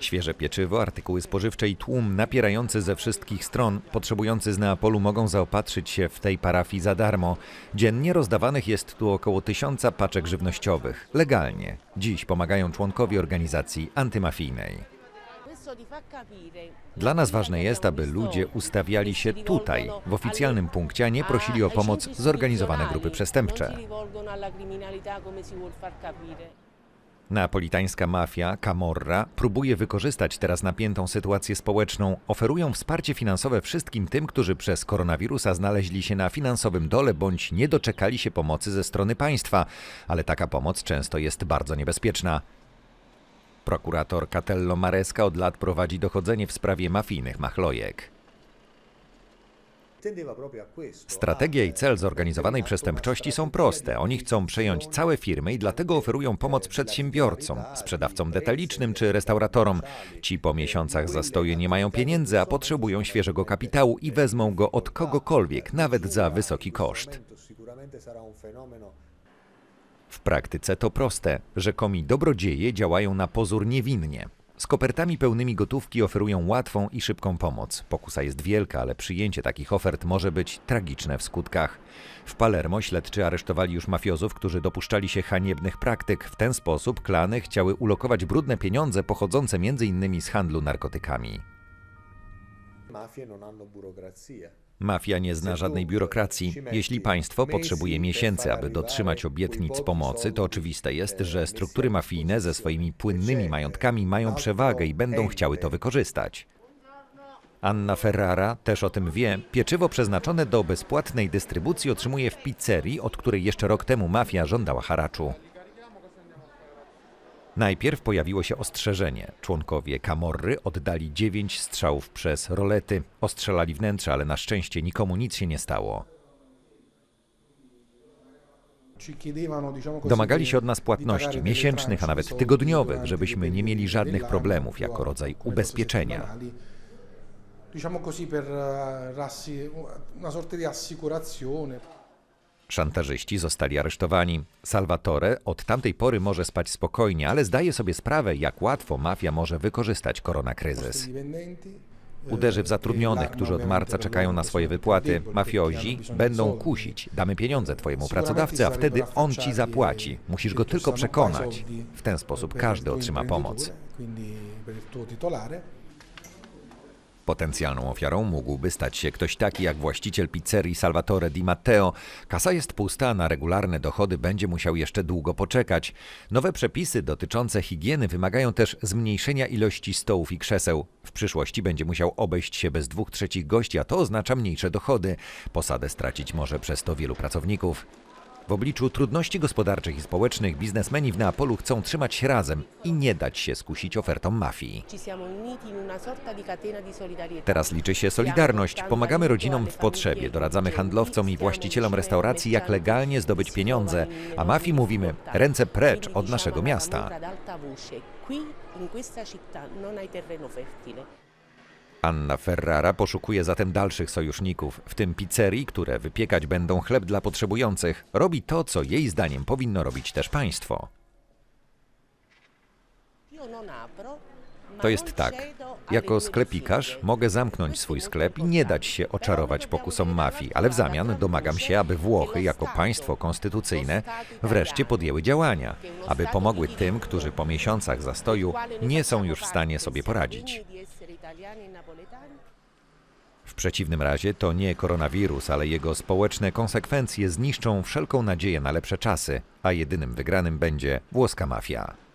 Świeże pieczywo, artykuły spożywcze i tłum napierający ze wszystkich stron, potrzebujący z Neapolu mogą zaopatrzyć się w tej parafii za darmo. Dziennie rozdawanych jest tu około tysiąca paczek żywnościowych. Legalnie. Dziś pomagają członkowie organizacji antymafijnej. Dla nas ważne jest, aby ludzie ustawiali się tutaj, w oficjalnym punkcie, a nie prosili o pomoc zorganizowane grupy przestępcze. Neapolitańska mafia, Camorra, próbuje wykorzystać teraz napiętą sytuację społeczną. Oferują wsparcie finansowe wszystkim tym, którzy przez koronawirusa znaleźli się na finansowym dole bądź nie doczekali się pomocy ze strony państwa, ale taka pomoc często jest bardzo niebezpieczna. Prokurator Catello Maresca od lat prowadzi dochodzenie w sprawie mafijnych machlojek. Strategia i cel zorganizowanej przestępczości są proste. Oni chcą przejąć całe firmy i dlatego oferują pomoc przedsiębiorcom, sprzedawcom detalicznym czy restauratorom. Ci po miesiącach zastoju nie mają pieniędzy, a potrzebują świeżego kapitału i wezmą go od kogokolwiek, nawet za wysoki koszt. W praktyce to proste. Rzekomi dobrodzieje działają na pozór niewinnie. Z kopertami pełnymi gotówki oferują łatwą i szybką pomoc. Pokusa jest wielka, ale przyjęcie takich ofert może być tragiczne w skutkach. W Palermo śledczy aresztowali już mafiozów, którzy dopuszczali się haniebnych praktyk. W ten sposób klany chciały ulokować brudne pieniądze pochodzące m.in. z handlu narkotykami. Mafie. Mafia nie zna żadnej biurokracji. Jeśli państwo potrzebuje miesięcy, aby dotrzymać obietnic pomocy, to oczywiste jest, że struktury mafijne ze swoimi płynnymi majątkami mają przewagę i będą chciały to wykorzystać. Anna Ferrara też o tym wie. Pieczywo przeznaczone do bezpłatnej dystrybucji otrzymuje w pizzerii, od której jeszcze rok temu mafia żądała haraczu. Najpierw pojawiło się ostrzeżenie. Członkowie Kamorry oddali dziewięć strzałów przez rolety. Ostrzelali wnętrze, ale na szczęście nikomu nic się nie stało. Domagali się od nas płatności miesięcznych, a nawet tygodniowych, żebyśmy nie mieli żadnych problemów jako rodzaj ubezpieczenia. Diciamo così per eh, una sorta di assicurazione. Szantażyści zostali aresztowani. Salvatore od tamtej pory może spać spokojnie, ale zdaje sobie sprawę, jak łatwo mafia może wykorzystać koronakryzys. Uderzy w zatrudnionych, którzy od marca czekają na swoje wypłaty. Mafiozi będą kusić. Damy pieniądze twojemu pracodawcy, a wtedy on ci zapłaci. Musisz go tylko przekonać. W ten sposób każdy otrzyma pomoc. Potencjalną ofiarą mógłby stać się ktoś taki jak właściciel pizzerii Salvatore Di Matteo. Kasa jest pusta, na regularne dochody będzie musiał jeszcze długo poczekać. Nowe przepisy dotyczące higieny wymagają też zmniejszenia ilości stołów i krzeseł. W przyszłości będzie musiał obejść się bez dwóch trzecich gości, a to oznacza mniejsze dochody. Posadę stracić może przez to wielu pracowników. W obliczu trudności gospodarczych i społecznych biznesmeni w Neapolu chcą trzymać się razem i nie dać się skusić ofertom mafii. Teraz liczy się solidarność. Pomagamy rodzinom w potrzebie, doradzamy handlowcom i właścicielom restauracji, jak legalnie zdobyć pieniądze, a mafii mówimy ręce precz od naszego miasta. Anna Ferrara poszukuje zatem dalszych sojuszników, w tym pizzerii, które wypiekać będą chleb dla potrzebujących. Robi to, co jej zdaniem powinno robić też państwo. To jest tak. Jako sklepikarz mogę zamknąć swój sklep i nie dać się oczarować pokusom mafii, ale w zamian domagam się, aby Włochy, jako państwo konstytucyjne, wreszcie podjęły działania, aby pomogły tym, którzy po miesiącach zastoju nie są już w stanie sobie poradzić. W przeciwnym razie to nie koronawirus, ale jego społeczne konsekwencje zniszczą wszelką nadzieję na lepsze czasy, a jedynym wygranym będzie włoska mafia.